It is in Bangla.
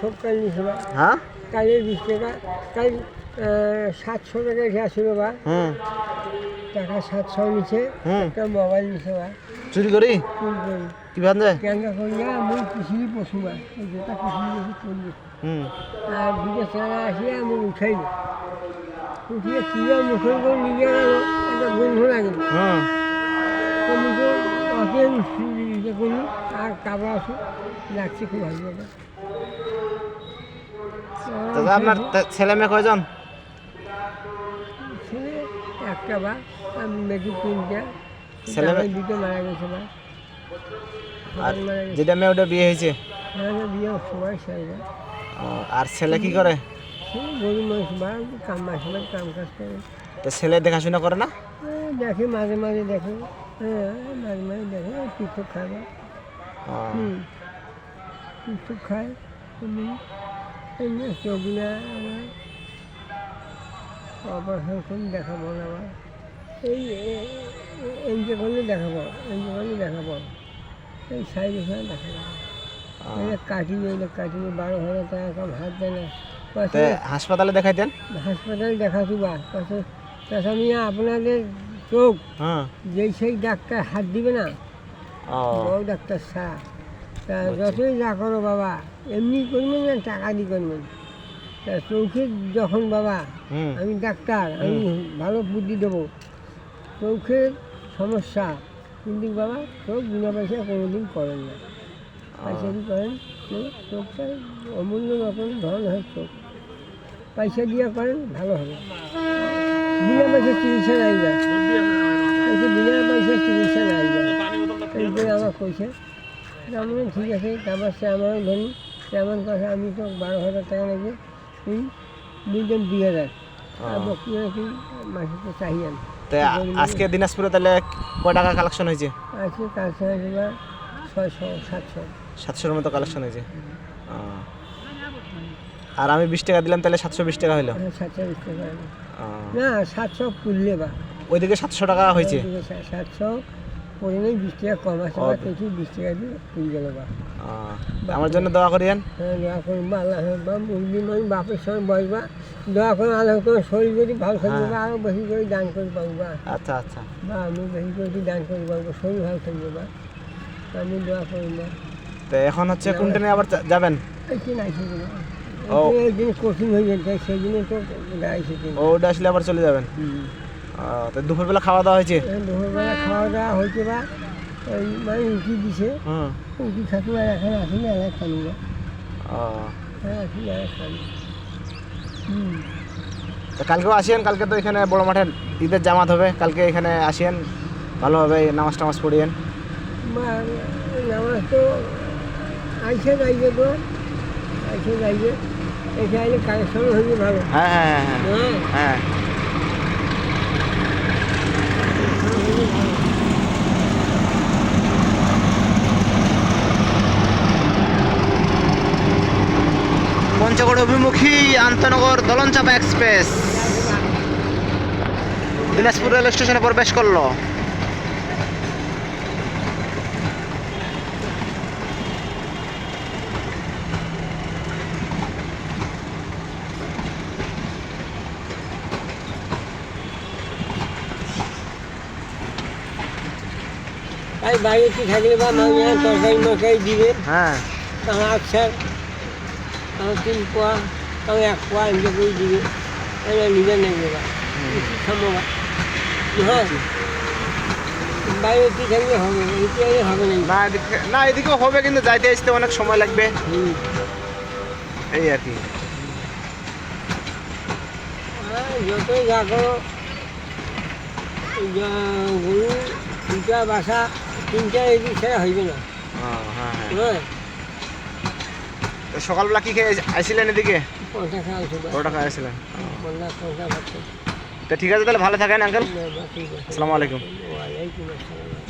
সব কাল বা। হ্যাঁ? কালের বিশ টাকা। কাল সাতশো টাকা যা ছিল বা টাকা সাতশো নিচে একটা মোবাইল নিছে বা। চুরি করি? চুল করি। কি ভাবে কেঙ্গা করিয়া আমি পিছিয়ে পশু বা। যেটা পিছিয়ে করলি হুম। আর দুটো চেলা আসিয়া আমি উঠাইল উঠিয়ে কিনা মুখের করে নিয়ে গেল একটা গন্ধ তো মুখে ইয়ে আর কাবা আসু লাগছে খুব ভালো দাদা আপনার ছেলে মেয়ে কয়জন? একটা বা মেয়েটি তিনটা। ছেলে মেয়ে- দুটো মারা গেছে বা। আর যেটা মেয়ে ওটা বিয়ে হয়েছে? হ্যাঁ বিয়ে সবাই সাইরা আর ছেলে কি করে? গরিব মানুষ বা কাম মাসে কাম কাজ করে। তো ছেলে দেখাশোনা করে না? হ্যাঁ, দেখে মাঝে মাঝে দেখে। হ্যাঁ মাঝে মাঝে দেখে টুকটুক খায় বা ও, হুম। টুকটুক খায় এমনি এমনি আমার অপারেশন করে দেখাবো না আবার। এই এনজে করলে দেখাবো এনজে করলে দেখাবো এই সাইড এখানে দেখা যাবে ও। এটা কাটিয়ে এটা কাটিয়ে বারো হাজার টাকা কম হাত দেয় না। হাসপাতালে দেখাইতেন? হাসপাতালে দেখাচ্ছি বা পাশে মিয়া আপনাদের চোখ। হ্যাঁ। যেই সেই ডাক্তার হাত দিবে না বড় ডাক্তার শাহ তা যতই যা করো বাবা এমনি করবেন না টাকা দিয়ে করবেন। তা চোখের যখন বাবা আমি ডাক্তার আমি ভালো বুদ্ধি দেবো। চোখের সমস্যা কিন্তু বাবা চোখ বিনা পয়সা কোনোদিন করেন না। পয়সা দিয়ে করেন চোখ চোখটা অমূল্য রকম ধরন হয় চোখ। পয়সা দিয়ে করেন ভালো হবে। বিনা পয়সা চিকিৎসা নাই যায় বিনা পয়সা চিকিৎসা নাই যায় এই করে আমার কইছে আমি ঠিক আছে তারপর সে আমারও ধনী তেমন কথা আমি তো বারো হাজার টাকা নাকি তুই দুজন দুই হাজার। মাসে তো চাহিয়ান তে আজকে দিনাজপুরে তাহলে কয় টাকা কালেকশন হয়েছে? আছে তার সঙ্গে বা ছয়শো সাতশো। সাতশোর মতো কালেকশন হয়েছে। আর আমি বিশ টাকা দিলাম তাহলে সাতশো বিশ টাকা হলো হ্যাঁ, সাতশো বিশ টাকা না সাতশো পুললে বা। ওইদিকে সাতশো টাকা হয়েছে। সাতশো নেই বিশ টাকা কম আছে বা কিছু বিশ টাকা দিয়ে পুল গেল বা। আমার জন্য দোয়া করিয়েন। হ্যাঁ দোয়া করুন বা আল্লাহ বা মুরগি মানে বাপের সঙ্গে বসবা দোয়া করুন আল্লাহ তোমার শরীর যদি ভালো থাকবে বা আরও বেশি করে দান করে পাবো বা আচ্ছা আচ্ছা। বা আমি বেশি করে দান করে পাবো শরীর ভালো থাকবে বা আমি দোয়া করি না তো এখন হচ্ছে কোন ট্রেনে আবার যাবেন? ও। কঠিন হয়ে যেতে সেই জন্য তো ওটা আসলে আবার চলে যাবেন? তো দুপুরবেলা খাওয়া দাওয়া হয়েছে? দুপুরবেলা খাওয়া দাওয়া হয়েছে বা ওই মানে রুটি দিছে। রুটি খাচ্ছি আর এখন আসি না এলাকা খানি না ও। হ্যাঁ তো কালকেও আসিয়েন? কালকে তো এখানে বড় মাঠে ঈদের জামাত হবে। কালকে এখানে আসিয়েন? ভালোভাবে নামাজ টামাজ পড়িয়েন? নামাজ তো আইসে যাইবে তো আইসে এসে আইলে কালেকশন হইবে ভালো। হ্যাঁ হ্যাঁ। হ্যাঁ। হ্যাঁ হ্যাঁ পঞ্চগড় অভিমুখী আন্তনগর দলনচাপা এক্সপ্রেস। দিনাজপুর রেল স্টেশনে প্রবেশ করল। তাই বাইরে থাকলে বা মানুষ তরকারি মরকারি দিবে হ্যাঁ। আচ্ছা। তিন পোয়া তখন এক পোয়া এমনি করে দিবে এটা নিজে নেবে সম্ভব হ্যাঁ বাইরে থাকলে হবে এটি হবে না না এদিকে হবে কিন্তু যাইতে আসতে অনেক সময় লাগবে এই আর কি হ্যাঁ, যতই যা করো গরু দুটা বাসা তিনটা এদিক ছাড়া হইবে না হ্যাঁ হ্যাঁ হ্যাঁ সকালবেলা কি খেয়ে আইছিলেন এদিকে? পরোটা খাওয়া আইছিলেন তো ঠিক আছে তাহলে ভালো থাকেন আঙ্কেল আসসালামু আলাইকুম।